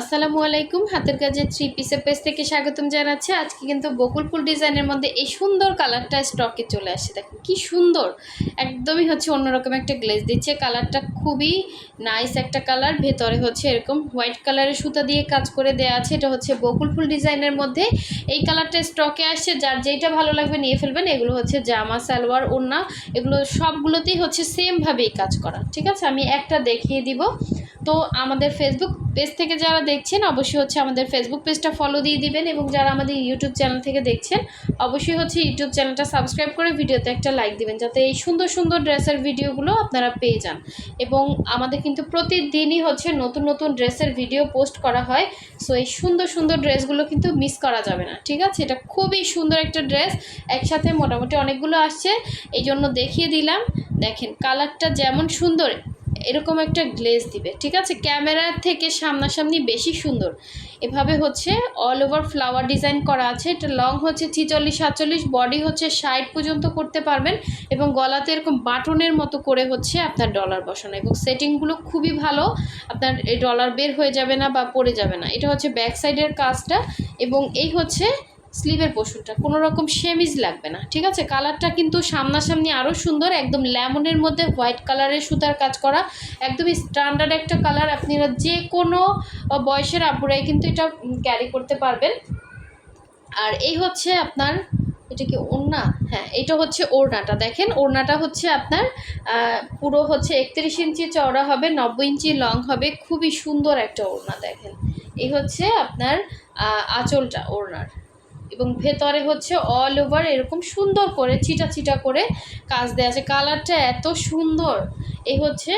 আসসালামু আলাইকুম। হাতের কাজের থ্রি পিসের পেজ থেকে স্বাগতম জানাচ্ছি। আজকে কিন্তু বকুল ফুল ডিজাইনের মধ্যে এই সুন্দর কালারটা স্টকে চলে আসছে দেখুন কি সুন্দর। একদমই হচ্ছে অন্যরকম একটা গ্লেজ দিচ্ছে। কালারটা খুবই নাইস একটা কালার। ভেতরে হচ্ছে এরকম হোয়াইট কালারের সুতা দিয়ে কাজ করে দেওয়া আছে। এটা হচ্ছে বকুল ফুল ডিজাইনের মধ্যে। এই কালারটা স্টকে আসছে। যার যেইটা ভালো লাগবে নিয়ে ফেলবেন। এগুলো হচ্ছে জামা, সালোয়ার, ওড়না। এগুলো সবগুলোতেই হচ্ছে সেমভাবেই কাজ করা। ঠিক আছে? আমি একটা দেখিয়ে দিব। তো আমাদের ফেসবুক পেজ থেকে যারা দেখছেন, অবশ্যই হচ্ছে আমাদের ফেসবুক পেজটা ফলো দিয়ে দিবেন এবং যারা আমাদের ইউটিউব চ্যানেল থেকে দেখছেন, অবশ্যই হচ্ছে ইউটিউব চ্যানেলটা সাবস্ক্রাইব করে ভিডিওতে একটা লাইক দিবেন, যাতে এই সুন্দর সুন্দর ড্রেসের ভিডিওগুলো আপনারা পেয়ে যান। এবং আমাদের কিন্তু প্রতিদিনই হচ্ছে নতুন নতুন ড্রেসের ভিডিও পোস্ট করা হয় সো এই সুন্দর সুন্দর ড্রেসগুলো কিন্তু মিস করা যাবে না, ঠিক আছে? এটা খুবই সুন্দর একটা ড্রেস একসাথে মোটামুটি অনেকগুলো আসছে এই জন্য দেখিয়ে দিলাম। দেখেন কালারটা যেমন সুন্দর এরকম একটা গ্লেজ দিবে, ঠিক আছে? ক্যামেরার থেকে সামনাসামনি বেশি সুন্দর। এভাবে হচ্ছে অল ওভার ফ্লাওয়ার ডিজাইন করা আছে। এটা লং হচ্ছে ছিচল্লিশ, সাতচল্লিশ বডি হচ্ছে ষাট পর্যন্ত করতে পারবেন এবং গলাতে এরকম বাটনের মতো করে হচ্ছে আপনার ডলার বসানো। এবং সেটিংগুলো খুবই ভালো, আপনার এই ডলার বের হয়ে যাবে না বা পড়ে যাবে না। এটা হচ্ছে ব্যাক সাইডের কাজটা এবং এই হচ্ছে স্লিভের পোষণটা কোনো রকম সেমিজ লাগবে না, ঠিক আছে? কালারটা কিন্তু সামনাসামনি আরও সুন্দর, একদম লেমনের মধ্যে হোয়াইট কালারের সুতার কাজ করা, একদমই স্ট্যান্ডার্ড একটা কালার আপনারা যে কোনো বয়সের আপুরাই কিন্তু এটা ক্যারি করতে পারবেন। আর এই হচ্ছে আপনার, এটা কি ওড়না? হ্যাঁ এটা হচ্ছে ওড়নাটা। দেখেন, ওড়নাটা হচ্ছে আপনার পুরো হচ্ছে একত্রিশ ইঞ্চি চওড়া হবে, নব্বই ইঞ্চি লং হবে। খুবই সুন্দর একটা ওড়না, দেখেন। এই হচ্ছে আপনার আঁচলটা, ওড়নার। এবং ভেতরে হচ্ছে অল ওভার এরকম সুন্দর করে চিটা চিটা করে কাজ দেওয়া আছে। কালারটা এত সুন্দর। এই হচ্ছে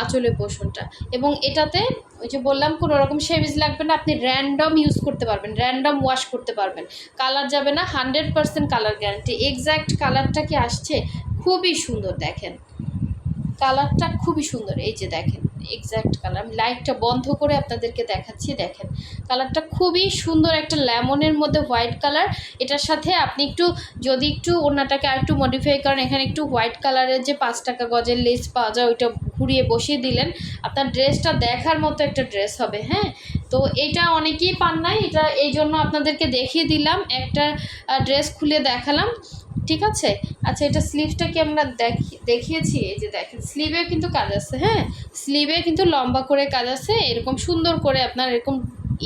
আঁচলে পোষণটা। এবং এটাতে ওই যে বললাম, কোনো রকম সেভিজ লাগবে না, আপনি র্যান্ডম ইউজ করতে পারবেন র্যান্ডম ওয়াশ করতে পারবেন। কালার যাবে না hundred percent colour guarantee exact কালারটা কি আসছে? খুবই সুন্দর, দেখেন। কালারটা খুবই সুন্দর, এই যে দেখেন এক্স্যাক্ট কালার আমি লাইটটা বন্ধ করে আপনাদেরকে দেখাচ্ছি, দেখেন। কালারটা খুবই সুন্দর, একটা লেমনের মধ্যে হোয়াইট কালার এটার সাথে আপনি একটু, যদি একটু ওনাটাকে আর একটু মডিফাই করেন, এখানে একটু হোয়াইট কালারের যে পাঁচ টাকা গজের লেস পাওয়া যায়, ওইটা ঘুরিয়ে বসিয়ে দিলেন। আপনার ড্রেসটা দেখার মতো একটা ড্রেস হবে হ্যাঁ? তো এটা অনেকেই পান নাই, এটা এই জন্য আপনাদেরকে দেখিয়ে দিলাম। একটা ড্রেস খুলে দেখালাম। ঠিক আছে? আচ্ছা এটা স্লিভটা কি আমরা দেখি, দেখিয়েছি? এই যে দেখেন স্লিভে কিন্তু কাজ আছে হ্যাঁ? স্লিভে কিন্তু লম্বা করে কাজ আছে, এরকম সুন্দর করে আপনার এরকম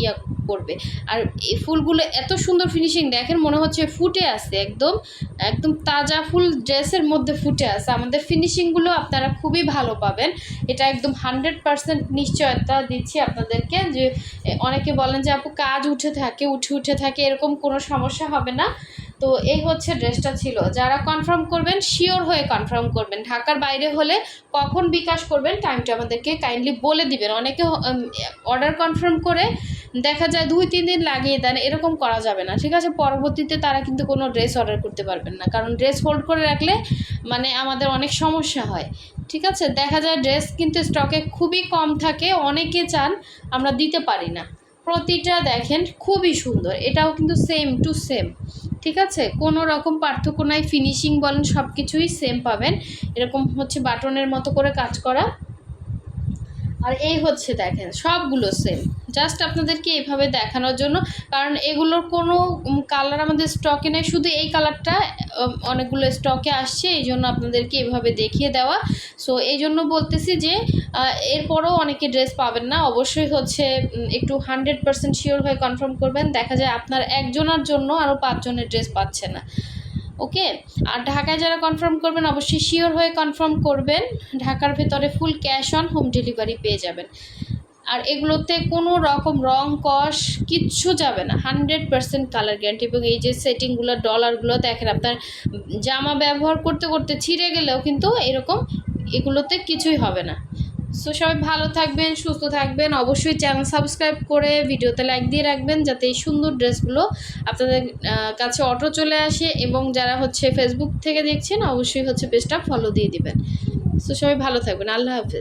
ইয়া করবে আর এই ফুলগুলো এত সুন্দর ফিনিশিং দেখেন, মনে হচ্ছে ফুটে আছে একদম একদম তাজা ফুল ড্রেসের মধ্যে ফুটে আছে। আমাদের ফিনিশিংগুলো আপনারা খুবই ভালো পাবেন। এটা একদম হান্ড্রেড পারসেন্ট নিশ্চয়তা দিচ্ছি আপনাদেরকে যে অনেকে বলেন যে, আপু, কাজ উঠে থাকে, উঠে উঠে থাকে, এরকম কোনো সমস্যা হবে না। তো এই হচ্ছে ড্রেসটা ছিল। যারা কনফার্ম করবেন শিওর হয়ে কনফার্ম করবেন। ঢাকার বাইরে হলে কখন বিকাশ করবেন টাইমটা আমাদেরকে কাইন্ডলি বলে দিবেন। অনেকে অর্ডার কনফার্ম করে দেখা যায় দুই, তিন দিন লাগিয়ে দেন, এরকম করা যাবে না। ঠিক আছে, পরবর্তীতে তারা কিন্তু কোনো ড্রেস অর্ডার করতে পারবেন না। কারণ ড্রেস হোল্ড করে রাখলে মানে আমাদের অনেক সমস্যা হয়। ঠিক আছে, দেখা যায় ড্রেস কিন্তু স্টকে খুবই কম থাকে, অনেকে চান আমরা দিতে পারি না। প্রতিটা দেখেন খুবই সুন্দর। এটাও কিন্তু সেম টু সেম ঠিক আছে? কোনো রকম পার্থক্য নাই। ফিনিশিং বলেন সব কিছুই সেম পাবেন। এরকম হচ্ছে বাটনের মতো করে কাজ করা। আর এই হচ্ছে দেখেন, সবগুলো সেম জাস্ট আপনাদেরকে এভাবে দেখানোর জন্য, কারণ এগুলোর কোনো কালার আমাদের স্টকে নেই, শুধু এই কালারটা অনেকগুলো স্টকে আসছে, এই জন্য আপনাদেরকে এভাবে দেখিয়ে দেওয়া। সো এই জন্য বলতেছি যে এরপরও অনেকে ড্রেস পাবেন না, অবশ্যই হচ্ছে একটু হান্ড্রেড পার্সেন্ট শিওর হয়ে কনফার্ম করবেন, দেখা যায় আপনার একজনের জন্য আরও পাঁচজনের ড্রেস পাচ্ছে না। ওকে আর ঢাকায় যারা কনফার্ম করবেন, অবশ্যই শিওর হয়ে কনফার্ম করবেন, ঢাকার ভেতরে full cash on home delivery পেয়ে যাবেন। আর এগুলোতে কোনো রকম রং কস কিচ্ছু যাবে না। হান্ড্রেড পারসেন্ট কালার গ্যারান্টি এবং এই যে সেটিংগুলো ডলারগুলো দেখেন আপনার জামা ব্যবহার করতে করতে ছিঁড়ে গেলেও কিন্তু এরকম এগুলোতে কিছুই হবে না। সো সবাই ভালো থাকবেন, সুস্থ থাকবেন। অবশ্যই চ্যানেল সাবস্ক্রাইব করে ভিডিওতে লাইক দিয়ে রাখবেন যাতে এই সুন্দর ড্রেসগুলো আপনাদের কাছে অটো চলে আসে এবং যারা হচ্ছে ফেসবুক থেকে দেখছেন, অবশ্যই হচ্ছে পেজটা ফলো দিয়ে দিবেন। সো সবাই ভালো থাকবেন। আল্লাহ হাফেজ।